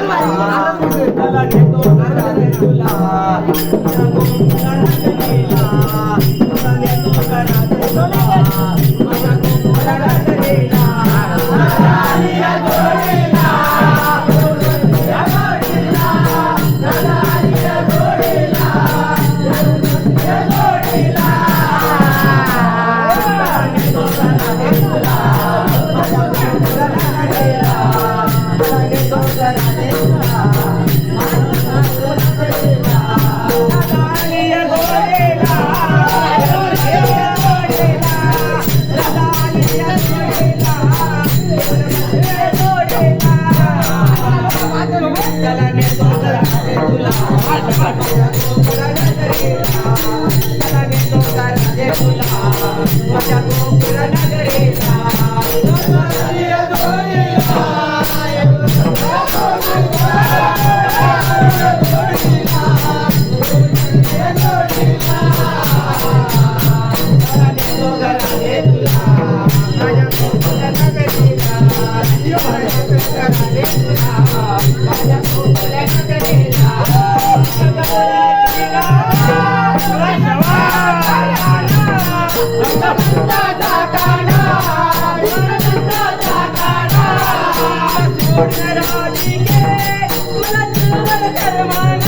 வருவாயா நல்லா கொடுத்து நல்லா கேட்டோம் நல்லா கேட்டுள்ளா Vai, vai, vai. राधिके मला तू